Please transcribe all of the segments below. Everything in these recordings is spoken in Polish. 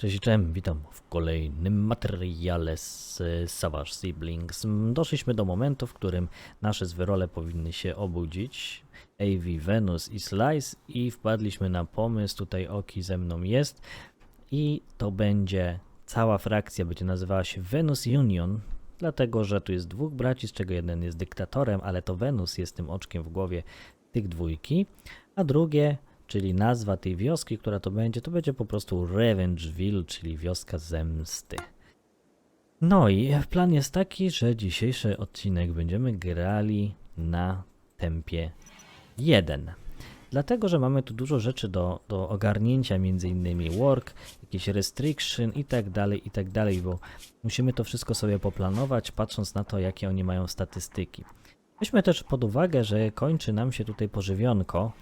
Cześć, cześć, witam w kolejnym materiale z Savage Siblings. Doszliśmy do momentu, w którym nasze zwyrole powinny się obudzić. AV, Venus i Slice i wpadliśmy na pomysł, tutaj Oki ze mną jest i to będzie, cała frakcja będzie nazywała się Venus Union, dlatego że tu jest dwóch braci, z czego jeden jest dyktatorem, ale to Venus jest tym oczkiem w głowie tych dwójki, a drugie czyli nazwa tej wioski, która to będzie, to będzie po prostu Revengeville, czyli wioska zemsty. No i plan jest taki, że dzisiejszy odcinek będziemy grali na tempie 1. Dlatego, że mamy tu dużo rzeczy do, do ogarnięcia, między innymi work, jakieś restriction i tak dalej, i tak dalej, bo musimy to wszystko sobie poplanować, patrząc na to, jakie oni mają statystyki. Weźmy też pod uwagę, że kończy nam się tutaj pożywionko,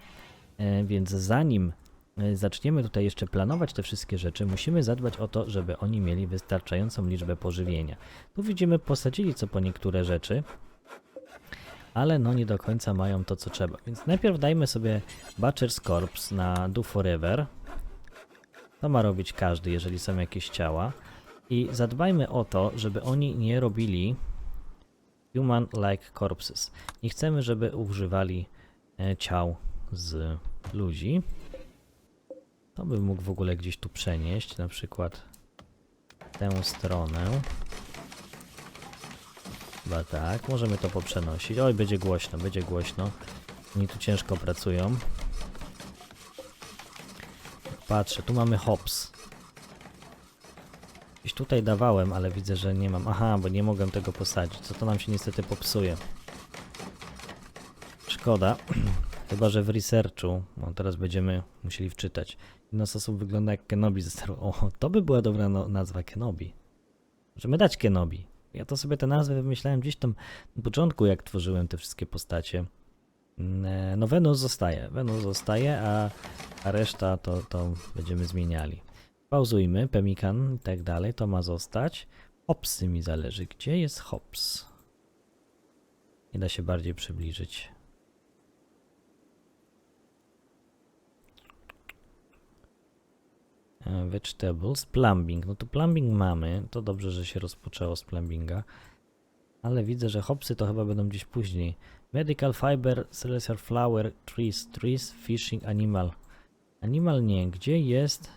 Więc zanim e, zaczniemy tutaj jeszcze planować te wszystkie rzeczy, musimy zadbać o to, żeby oni mieli wystarczającą liczbę pożywienia. Tu widzimy, posadzili co po niektóre rzeczy, ale no nie do końca mają to, co trzeba. Więc najpierw dajmy sobie Butcher's Corpse na Do Forever. To ma robić każdy, jeżeli są jakieś ciała. I zadbajmy o to, żeby oni nie robili human-like corpses. Nie chcemy, żeby używali e, ciał z ludzi. To bym mógł w ogóle gdzieś tu przenieść, na przykład tę stronę. Chyba tak, możemy to poprzenosić. Oj, będzie głośno, będzie głośno. Oni tu ciężko pracują. Patrzę, tu mamy hops. Gdzieś tutaj dawałem, ale widzę, że nie mam. Aha, bo nie mogłem tego posadzić. Co to nam się niestety popsuje. Szkoda. Chyba, że w researchu, no teraz będziemy musieli wczytać. Jedna z osób wygląda jak Kenobi ze Star. O, to by była dobra no, nazwa Kenobi. Możemy dać Kenobi. Ja to sobie tę nazwę wymyślałem gdzieś tam na początku, jak tworzyłem te wszystkie postacie. Mm, e, No Venus zostaje, Venus zostaje, a, a reszta to, to będziemy zmieniali. Pauzujmy, Pemikan i tak dalej, to ma zostać. Hopsy mi zależy. Gdzie jest Hops? Nie da się bardziej przybliżyć. Vegetables, plumbing. No to plumbing mamy. To dobrze, że się rozpoczęło z plumbinga. Ale widzę, że hopsy to chyba będą gdzieś później. Medical fiber, celestial flower, trees, trees, fishing, animal. Animal nie. Gdzie jest?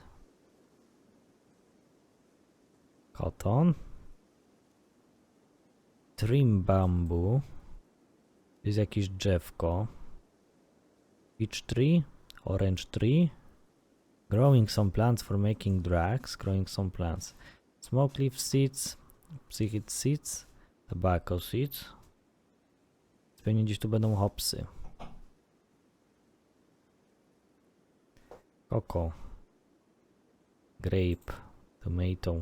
Cotton. Trim bamboo. Jest jakieś drzewko. Peach tree, orange tree. Growing some plants for making drugs. Growing some plants. Smoke leaf seeds. Psychid seeds. Tobacco seeds. Pewnie gdzieś tu będą hopsy. Coco. Grape. Tomato.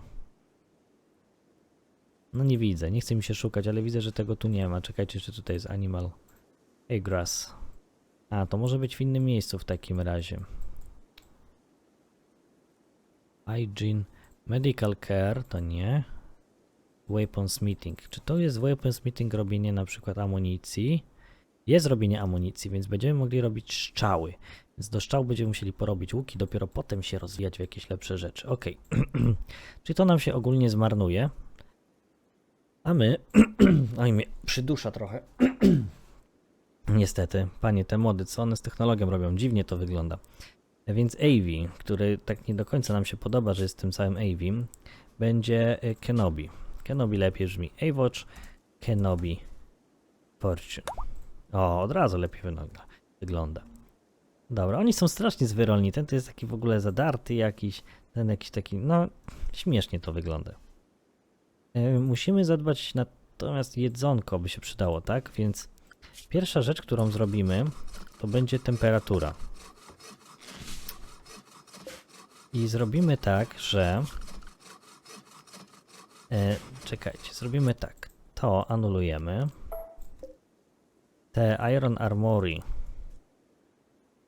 No nie widzę, nie chce mi się szukać, ale widzę, że tego tu nie ma. Czekajcie, czy tutaj jest animal. Hey, grass. A, to może być w innym miejscu w takim razie. Hygiene, medical care to nie. Weaponsmithing. Czy to jest weaponsmithing robienie na przykład amunicji? Jest robienie amunicji, więc będziemy mogli robić strzały. Więc do strzał będziemy musieli porobić łuki, dopiero potem się rozwijać w jakieś lepsze rzeczy. Ok. Czyli to nam się ogólnie zmarnuje. A my. Oj, mnie przydusza trochę. Niestety, panie, te mody, co one z technologią robią? Dziwnie to wygląda. Więc AV, który tak nie do końca nam się podoba, że jest tym całym AV, będzie y, Kenobi. Kenobi lepiej brzmi. A-Watch, Kenobi, Fortune. O, od razu lepiej wygląda. wygląda. Dobra, oni są strasznie zwyrolni. Ten to jest taki w ogóle zadarty jakiś, ten jakiś taki, no, śmiesznie to wygląda. Y, Musimy zadbać natomiast jedzonko by się przydało, tak? Więc pierwsza rzecz, którą zrobimy, to będzie temperatura. I zrobimy tak, że. E, czekajcie, zrobimy tak. To anulujemy. Te Iron Armory.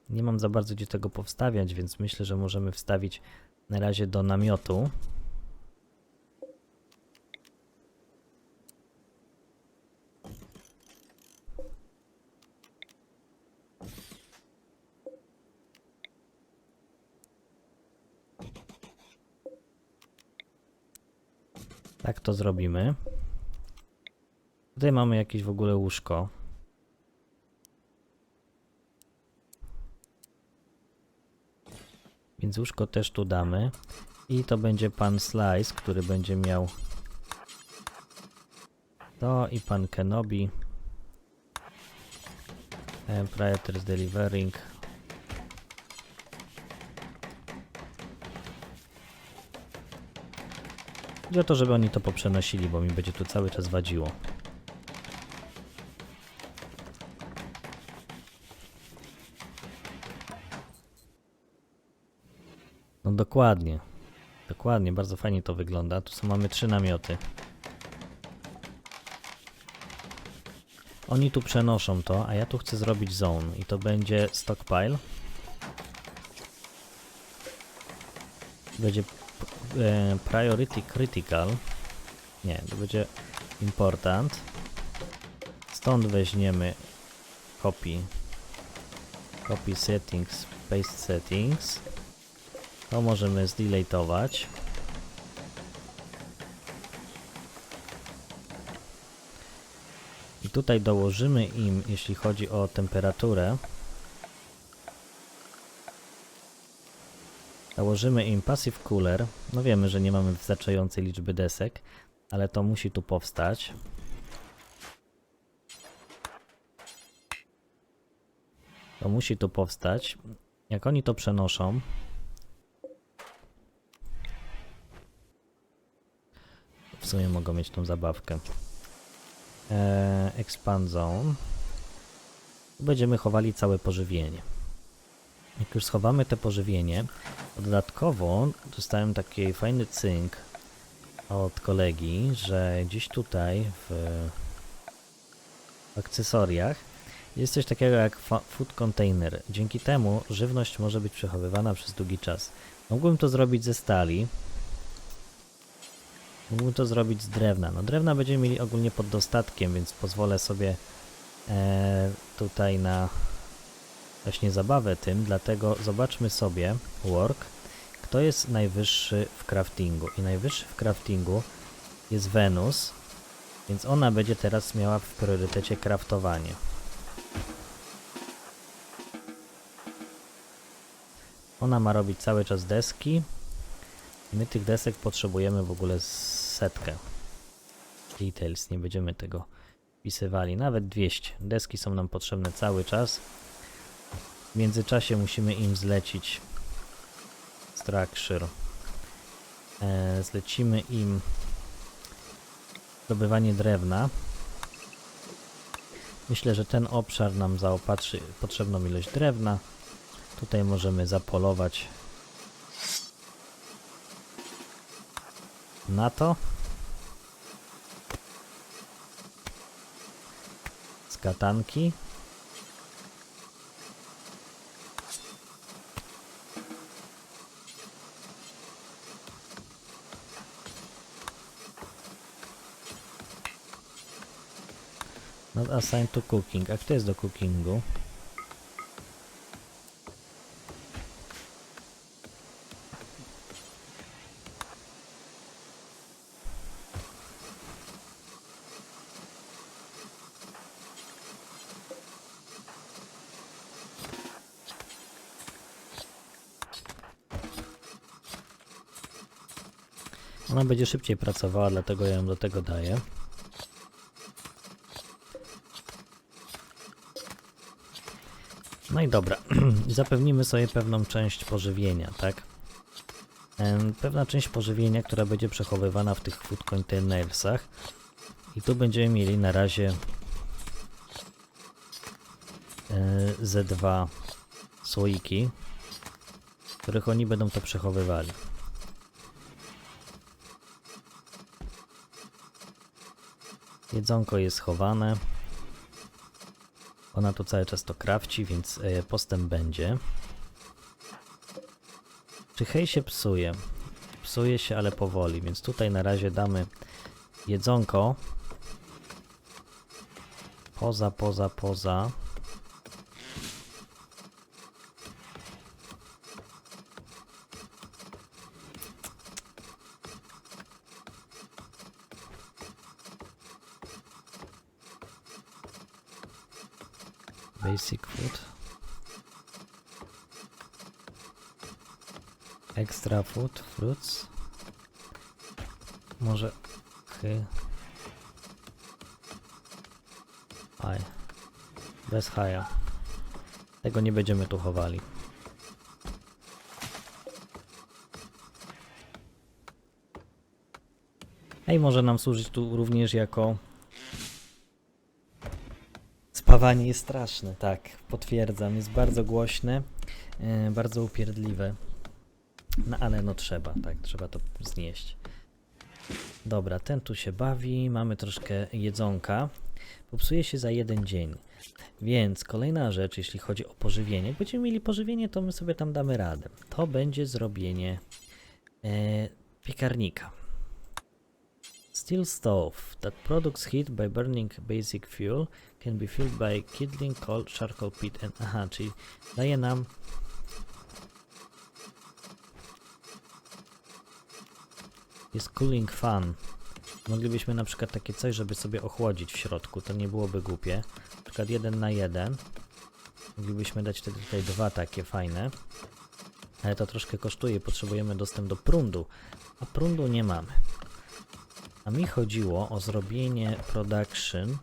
Nie mam za bardzo gdzie tego powstawiać, więc myślę, że możemy wstawić na razie do namiotu. To zrobimy. Tutaj mamy jakieś w ogóle łóżko. Więc łóżko też tu damy. I to będzie pan Slice, który będzie miał to i pan Kenobi. E, Priority Delivering. Chodzi o to, żeby oni to poprzenosili, bo mi będzie tu cały czas wadziło. No dokładnie. Dokładnie, bardzo fajnie to wygląda. Tu są, mamy trzy namioty. Oni tu przenoszą to, a ja tu chcę zrobić zone i to będzie stockpile. Będzie e, priority critical. Nie, to będzie important. Stąd weźmiemy copy. Copy settings, paste settings. To możemy zdeletować. I tutaj dołożymy im, jeśli chodzi o temperaturę, Założymy im Passive Cooler. No wiemy, że nie mamy wystarczającej liczby desek, ale to musi tu powstać. To musi tu powstać. Jak oni to przenoszą, w sumie mogą mieć tą zabawkę. Eee, expand Zone. Będziemy chowali całe pożywienie. Jak już schowamy te pożywienie, dodatkowo dostałem taki fajny cynk od kolegi, że gdzieś tutaj w, akcesoriach jest coś takiego jak food container. Dzięki temu żywność może być przechowywana przez długi czas. Mógłbym to zrobić ze stali. Mógłbym to zrobić z drewna. No drewna będziemy mieli ogólnie pod dostatkiem, więc pozwolę sobie e, tutaj na właśnie zabawę tym, dlatego zobaczmy sobie work, kto jest najwyższy w craftingu. I najwyższy w craftingu jest Venus, więc ona będzie teraz miała w priorytecie craftowanie. Ona ma robić cały czas deski. My tych desek potrzebujemy w ogóle setkę. Details, nie będziemy tego wpisywali. Nawet 200. Deski są nam potrzebne cały czas. W międzyczasie musimy im zlecić structure. E, zlecimy im zdobywanie drewna. Myślę, że ten obszar nam zaopatrzy potrzebną ilość drewna. Tutaj możemy zapolować na to. Z Not assigned to cooking. A kto jest do cookingu? Ona będzie szybciej pracowała, dlatego ja ją do tego daję. No i dobra, zapewnimy sobie pewną część pożywienia, tak? Pewna część pożywienia, która będzie przechowywana w tych food containersach. I tu będziemy mieli na razie e, Z2 słoiki, w których oni będą to przechowywali. Jedzonko jest chowane. Ona tu cały czas to krawci, więc e, postęp będzie. Czy hej się psuje? Psuje się, ale powoli, więc tutaj na razie damy jedzonko. Poza, poza, poza. Basic food. Extra food, fruits. Może chy. Aj. Bez haja. Tego nie będziemy tu chowali. Ej, może nam służyć tu również jako Spawanie jest straszne, tak, potwierdzam. Jest bardzo głośne, bardzo upierdliwe. No ale no trzeba, tak, trzeba to znieść. Dobra, ten tu się bawi, mamy troszkę jedzonka. Popsuje się za jeden dzień. Więc kolejna rzecz, jeśli chodzi o pożywienie. Jak będziemy mieli pożywienie, to my sobie tam damy radę. To będzie zrobienie e, piekarnika. Steel stove that products heat by burning basic fuel can be filled by kindling coal, charcoal pit and... Aha, czyli daje nam... Jest cooling fan. Moglibyśmy na przykład takie coś, żeby sobie ochłodzić w środku, to nie byłoby głupie. Na przykład jeden na jeden. Moglibyśmy dać wtedy tutaj dwa takie fajne. Ale to troszkę kosztuje, potrzebujemy dostęp do prądu, a prądu nie mamy. A mi chodziło o zrobienie production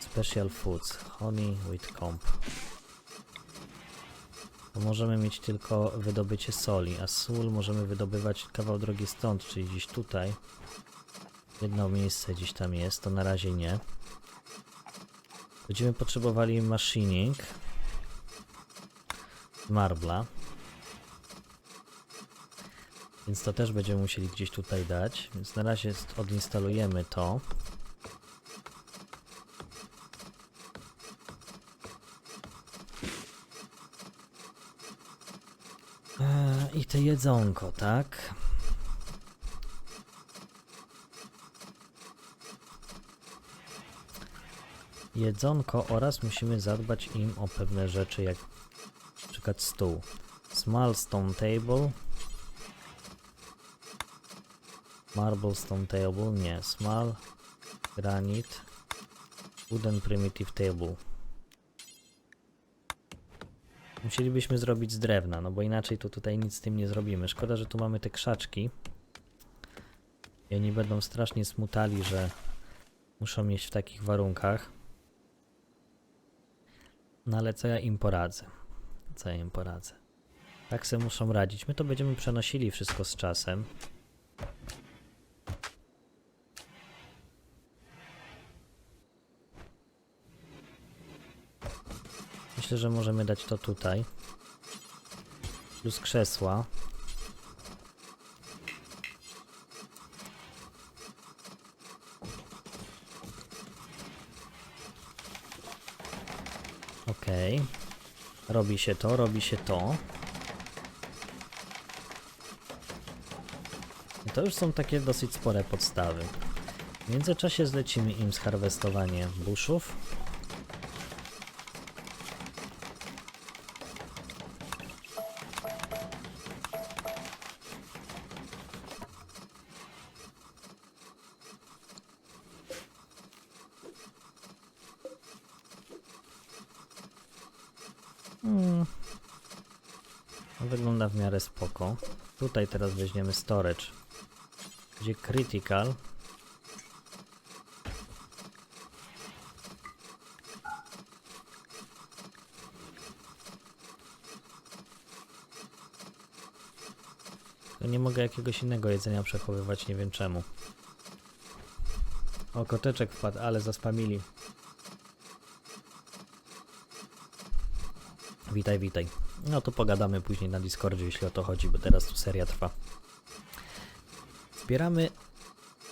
special foods, honey with comb. Bo możemy mieć tylko wydobycie soli, a sól możemy wydobywać kawał drogi stąd, czyli gdzieś tutaj. Jedno miejsce gdzieś tam jest, to na razie nie. Będziemy potrzebowali machining marbla. Więc to też będziemy musieli gdzieś tutaj dać. Więc na razie st- odinstalujemy to. Eee, I te jedzonko, tak? Jedzonko oraz musimy zadbać im o pewne rzeczy, jak na przykład stół. Small stone table. Marble stone table, nie. Small granite. Wooden primitive table. Musielibyśmy zrobić z drewna, no bo inaczej to tutaj nic z tym nie zrobimy. Szkoda, że tu mamy te krzaczki. I oni będą strasznie smutali, że muszą mieć w takich warunkach. No ale co ja im poradzę? Co ja im poradzę? Tak se muszą radzić. My to będziemy przenosili wszystko z czasem. Myślę, że możemy dać to tutaj. Plus krzesła. Okej. Robi się to, robi się to. I to już są takie dosyć spore podstawy. W międzyczasie zlecimy im zharwestowanie buszów. Hmm. Wygląda w miarę spoko. Tutaj teraz weźmiemy storage. Gdzie critical. Nie mogę jakiegoś innego jedzenia przechowywać, nie wiem czemu. O, koteczek wpadł, ale zaspamili. Witaj, witaj. No to pogadamy później na Discordzie, jeśli o to chodzi, bo teraz tu seria trwa. Zbieramy...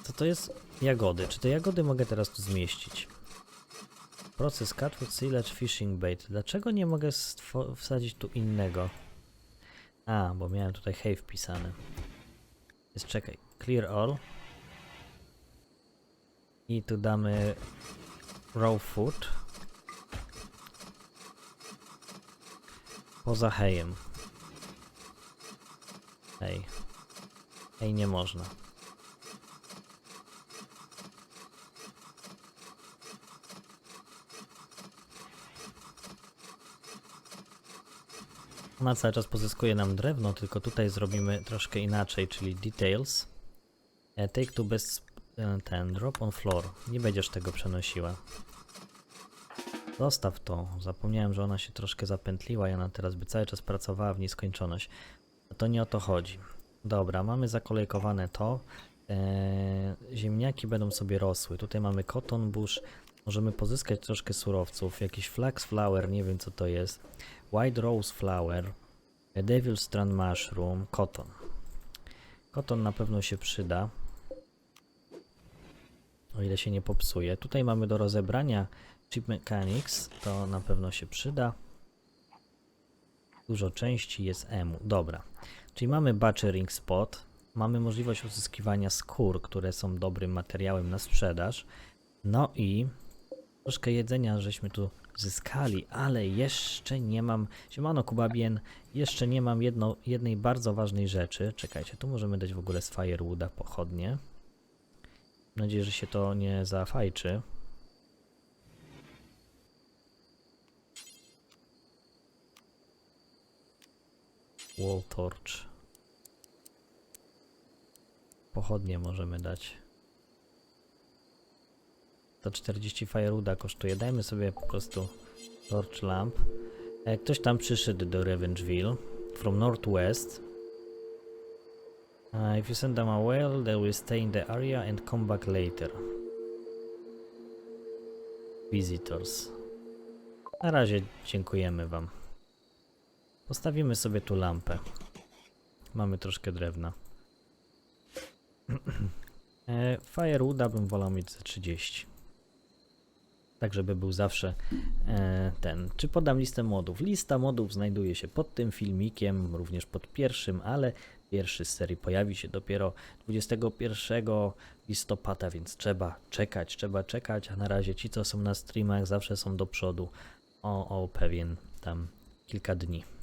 Co to jest? Jagody. Czy te jagody mogę teraz tu zmieścić? Proces catfood silage fishing bait. Dlaczego nie mogę wsadzić tu innego? A, bo miałem tutaj hay wpisane. Jest, czekaj. Clear all. I tu damy raw food. Poza hejem. Hej. Hej nie można. Ona cały czas pozyskuje nam drewno, tylko tutaj zrobimy troszkę inaczej, czyli details. E, take to bez e, ten drop on floor. Nie będziesz tego przenosiła. Zostaw to. Zapomniałem, że ona się troszkę zapętliła i ona teraz by cały czas pracowała w nieskończoność. To nie o to chodzi. Dobra, mamy zakolejkowane to. E, ziemniaki będą sobie rosły. Tutaj mamy cotton bush. Możemy pozyskać troszkę surowców. Jakiś flax flower, nie wiem co to jest. White rose flower. A devil strand mushroom. Cotton. Cotton na pewno się przyda. O ile się nie popsuje. Tutaj mamy do rozebrania chip mechanics. To na pewno się przyda. Dużo części jest EMU. Dobra. Czyli mamy butchering spot. Mamy możliwość uzyskiwania skór, które są dobrym materiałem na sprzedaż. No i troszkę jedzenia żeśmy tu zyskali, ale jeszcze nie mam. Siemano Kubabien, jeszcze nie mam jedno, jednej bardzo ważnej rzeczy. Czekajcie, tu możemy dać w ogóle z Firewooda pochodnie. Mam nadzieję, że się to nie zafajczy. Wall torch. Pochodnie możemy dać. To 40 firewooda kosztuje. Dajmy sobie po prostu torch lamp. E, Ktoś tam przyszedł do Revengeville from northwest. Uh, if you send them away, they will stay in the area and come back later. Visitors. Na razie dziękujemy wam. Postawimy sobie tu lampę. Mamy troszkę drewna. e, Firewooda bym wolał mieć za 30. Tak, żeby był zawsze e, ten. Czy podam listę modów? Lista modów znajduje się pod tym filmikiem, również pod pierwszym, ale pierwszy z serii pojawi się dopiero 21 listopada, więc trzeba czekać, trzeba czekać, a na razie ci, co są na streamach, zawsze są do przodu o, o pewien tam kilka dni.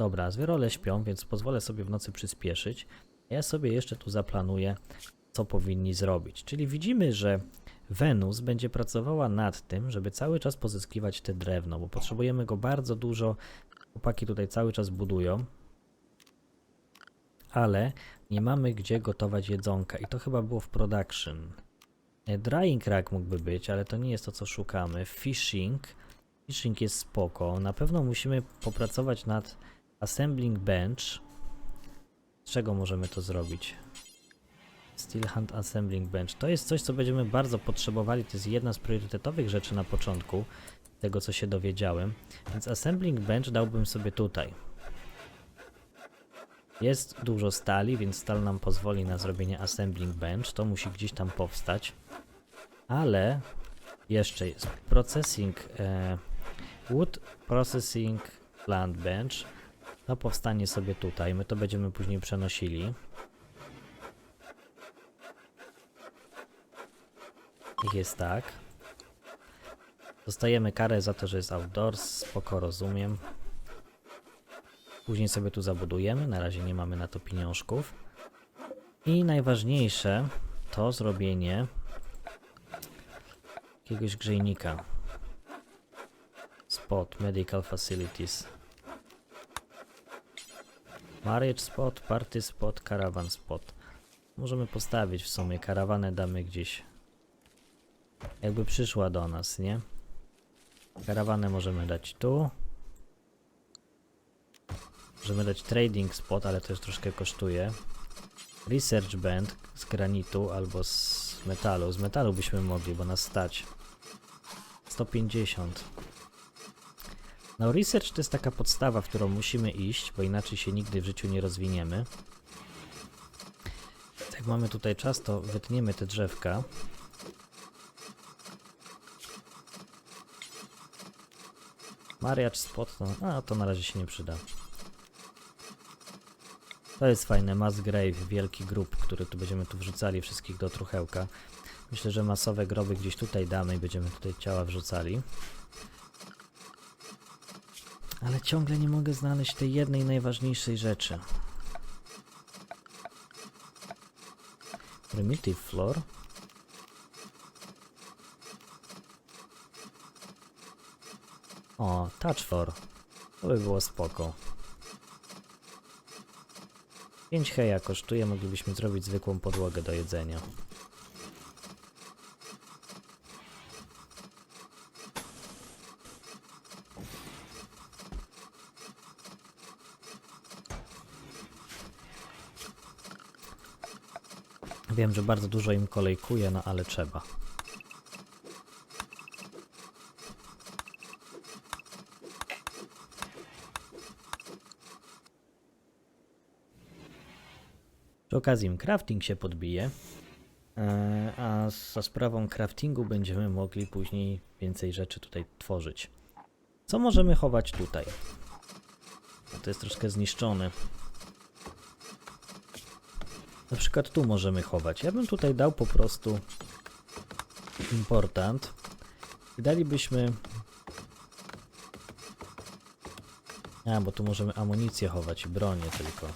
Dobra, zwierole śpią, więc pozwolę sobie w nocy przyspieszyć. Ja sobie jeszcze tu zaplanuję, co powinni zrobić. Czyli widzimy, że Wenus będzie pracowała nad tym, żeby cały czas pozyskiwać te drewno, bo potrzebujemy go bardzo dużo. Chłopaki tutaj cały czas budują, ale nie mamy gdzie gotować jedzonka i to chyba było w production. E, Drying rack mógłby być, ale to nie jest to, co szukamy. Fishing. Fishing jest spoko. Na pewno musimy popracować nad assembling bench. Z czego możemy to zrobić? Steel Hand Assembling Bench. To jest coś, co będziemy bardzo potrzebowali. To jest jedna z priorytetowych rzeczy na początku tego, co się dowiedziałem. Więc Assembling Bench dałbym sobie tutaj. Jest dużo stali, więc stal nam pozwoli na zrobienie Assembling Bench. To musi gdzieś tam powstać. Ale jeszcze jest Processing e, Wood Processing Plant Bench. To powstanie sobie tutaj. My to będziemy później przenosili. Jest tak. Dostajemy karę za to, że jest outdoors. Spoko, rozumiem. Później sobie tu zabudujemy. Na razie nie mamy na to pieniążków. I najważniejsze to zrobienie jakiegoś grzejnika. Spot, medical facilities. Marriage spot, party spot, caravan spot. Możemy postawić w sumie. Karawanę damy gdzieś jakby przyszła do nas, nie? Karawanę możemy dać tu. Możemy dać trading spot, ale to już troszkę kosztuje. Research band z granitu albo z metalu. Z metalu byśmy mogli, bo nas stać. 150. No research to jest taka podstawa, w którą musimy iść, bo inaczej się nigdy w życiu nie rozwiniemy. Jak mamy tutaj czas, to wytniemy te drzewka. Mariacz spot, no, a to na razie się nie przyda. To jest fajne, mass grave, wielki grób, który tu będziemy tu wrzucali wszystkich do truchełka. Myślę, że masowe groby gdzieś tutaj damy i będziemy tutaj ciała wrzucali. Ale ciągle nie mogę znaleźć tej jednej najważniejszej rzeczy. Primitive floor. O, touch floor. To by było spoko. 5 heja kosztuje, moglibyśmy zrobić zwykłą podłogę do jedzenia. Wiem, że bardzo dużo im kolejkuje, no ale trzeba. Przy okazji im crafting się podbije, e, a za sprawą craftingu będziemy mogli później więcej rzeczy tutaj tworzyć. Co możemy chować tutaj? To jest troszkę zniszczone. Na przykład tu możemy chować. Ja bym tutaj dał po prostu important i dalibyśmy a, bo tu możemy amunicję chować i bronię tylko.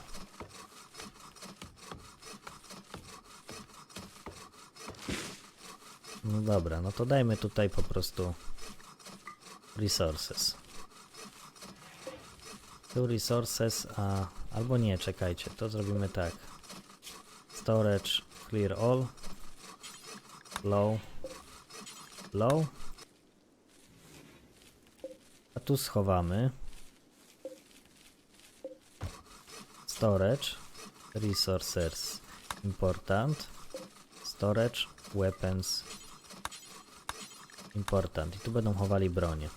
No dobra, no to dajmy tutaj po prostu resources. Tu resources, a albo nie, czekajcie, to zrobimy tak. Storage clear all. Low. Low. A tu schowamy. Storage resources important. Storage weapons important. I tu będą chowali bronię.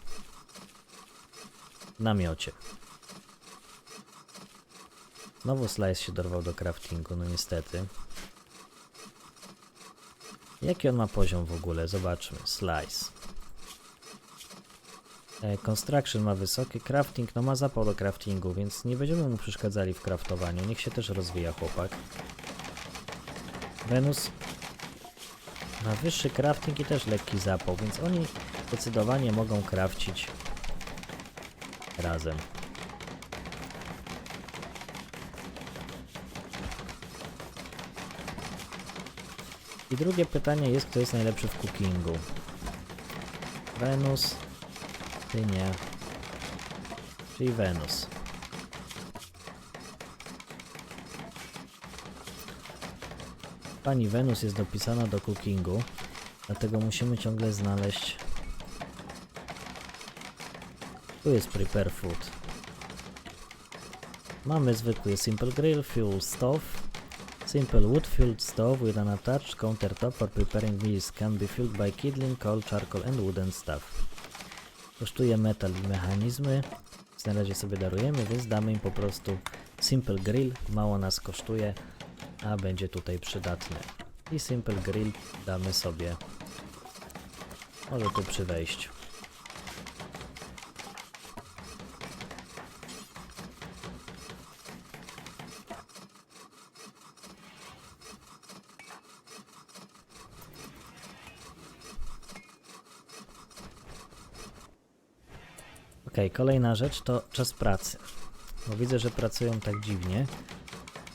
W namiocie. Znowu Slice się dorwał do craftingu, no niestety. Jaki on ma poziom w ogóle? Zobaczmy. Slice. E, construction ma wysoki, crafting no ma zapał do craftingu, więc nie będziemy mu przeszkadzali w craftowaniu. Niech się też rozwija chłopak. Venus ma wyższy crafting i też lekki zapał, więc oni zdecydowanie mogą crafcić razem. I drugie pytanie jest, kto jest najlepszy w cookingu. Wenus, ty nie. Czyli Wenus. Pani Wenus jest dopisana do cookingu, dlatego musimy ciągle znaleźć... Tu jest prepare food. Mamy zwykły simple grill, fuel stove, Simple wood-fueled stove with an attached countertop for preparing meals can be fueled by kindling, coal, charcoal and wooden stuff. Kosztuje metal i mechanizmy, więc na razie sobie darujemy, więc damy im po prostu Simple Grill, mało nas kosztuje, a będzie tutaj przydatny. I Simple Grill damy sobie może tu przy wejściu. Kolejna rzecz to czas pracy. Bo widzę, że pracują tak dziwnie.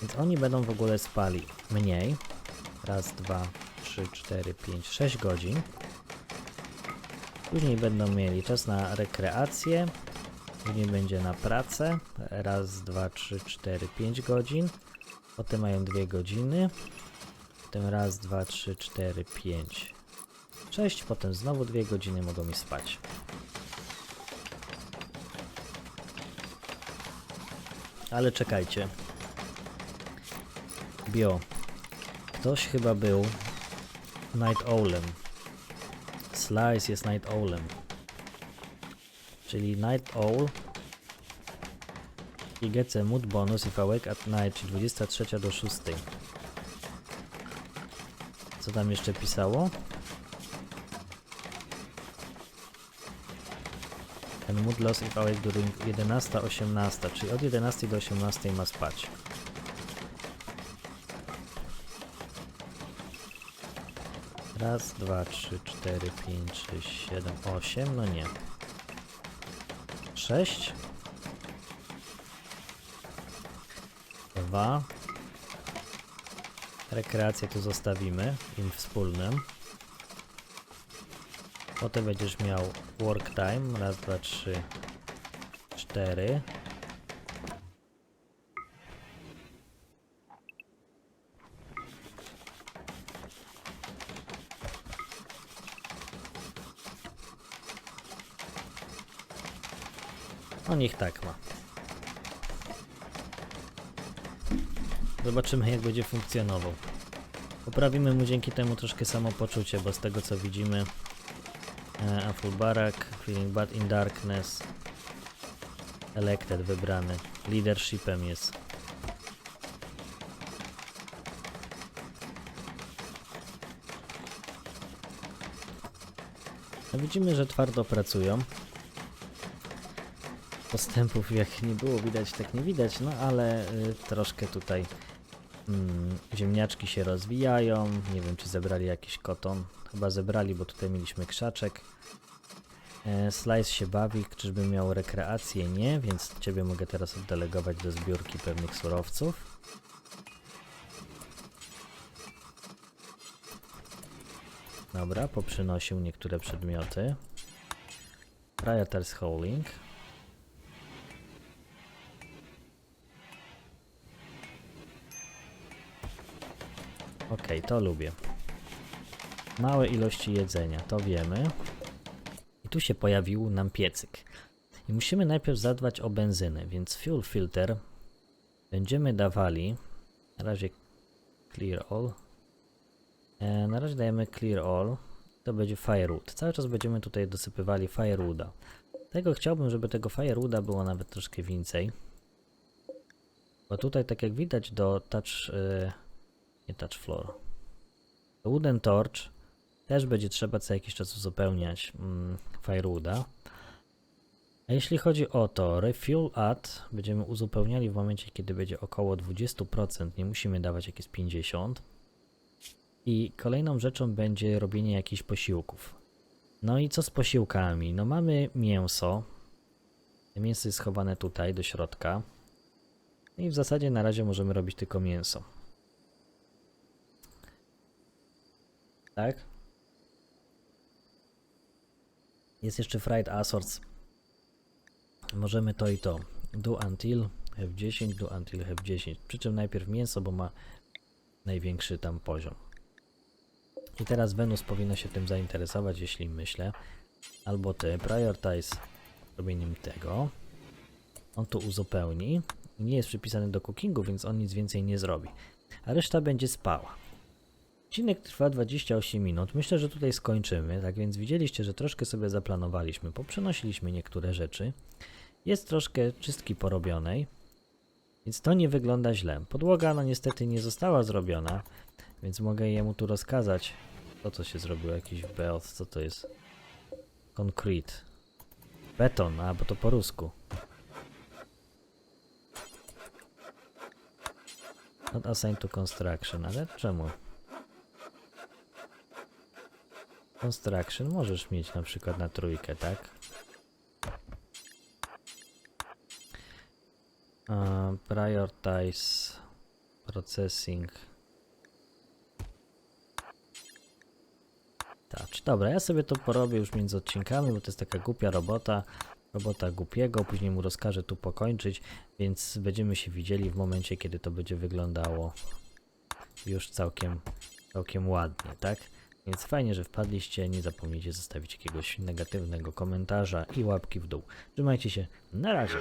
Więc oni będą w ogóle spali mniej. Raz, dwa, trzy, cztery, pięć, sześć godzin. Później będą mieli czas na rekreację. Później będzie na pracę. Raz, dwa, trzy, cztery, pięć godzin. Potem mają dwie godziny. Potem raz, dwa, trzy, cztery, pięć, sześć. Potem znowu dwie godziny mogą mi spać. Ale czekajcie. Bio. Ktoś chyba był Night Owlem. Slice jest Night Owlem. Czyli Night Owl i a mood bonus if awake at night, czyli 23 do 6. Co tam jeszcze pisało? Ten mood loss if awake during 11-18, czyli od 11 do 18 ma spać. Raz, dwa, trzy, cztery, pięć, sześć, siedem, osiem, no nie. Sześć. Dwa. Rekreację tu zostawimy, im wspólnym. Potem będziesz miał work time. Raz, dwa, trzy, cztery. 4. No niech tak ma. Zobaczymy jak będzie funkcjonował. Poprawimy mu dzięki temu troszkę samopoczucie, bo z tego co widzimy e, A full barak, feeling bad in darkness. Elected wybrany. Leadershipem jest. No widzimy, że twardo pracują. Postępów jak nie było widać, tak nie widać, no ale y, troszkę tutaj mm, ziemniaczki się rozwijają. Nie wiem, czy zebrali jakiś koton. Chyba zebrali, bo tutaj mieliśmy krzaczek. E, Slice się bawi, czyżby miał rekreację? Nie, więc ciebie mogę teraz oddelegować do zbiórki pewnych surowców. Dobra, poprzynosił niektóre przedmioty. Rioters Howling. Okej, to lubię. Małe ilości jedzenia, to wiemy. I tu się pojawił nam piecyk. I musimy najpierw zadbać o benzynę, więc fuel filter będziemy dawali. Na razie clear all. E, na razie dajemy clear all. To będzie firewood. Cały czas będziemy tutaj dosypywali firewooda. Tego chciałbym, żeby tego firewooda było nawet troszkę więcej. Bo tutaj, tak jak widać, do touch. E, nie touch floor. Wooden torch też będzie trzeba co jakiś czas uzupełniać mm, firewooda. A jeśli chodzi o to, refuel add będziemy uzupełniali w momencie, kiedy będzie około 20%, nie musimy dawać jakieś 50%. I kolejną rzeczą będzie robienie jakichś posiłków. No i co z posiłkami? No mamy mięso. Mięso jest schowane tutaj do środka. I w zasadzie na razie możemy robić tylko mięso. Tak? Jest jeszcze fried assorts. Możemy to i to. Do until F10, do until F10. Przy czym najpierw mięso, bo ma największy tam poziom. I teraz Venus powinno się tym zainteresować, jeśli myślę. Albo ty, prioritize robieniem tego. On to uzupełni. Nie jest przypisany do cookingu, więc on nic więcej nie zrobi. A reszta będzie spała. Odcinek trwa 28 minut. Myślę, że tutaj skończymy. Tak więc widzieliście, że troszkę sobie zaplanowaliśmy. Poprzenosiliśmy niektóre rzeczy. Jest troszkę czystki porobionej. Więc to nie wygląda źle. Podłoga no niestety nie została zrobiona. Więc mogę jemu tu rozkazać. To co się zrobiło? Jakiś belt. Co to jest? Concrete. Beton. A, bo to po rusku. Not assigned to construction. Ale czemu? Construction możesz mieć na przykład na trójkę, tak? Uh, prioritize processing touch. Dobra, ja sobie to porobię już między odcinkami, bo to jest taka głupia robota. Robota głupiego, później mu rozkażę tu pokończyć, więc będziemy się widzieli w momencie, kiedy to będzie wyglądało już całkiem, całkiem ładnie, tak? Więc fajnie, że wpadliście. Nie zapomnijcie zostawić jakiegoś negatywnego komentarza i łapki w dół. Trzymajcie się. Na razie.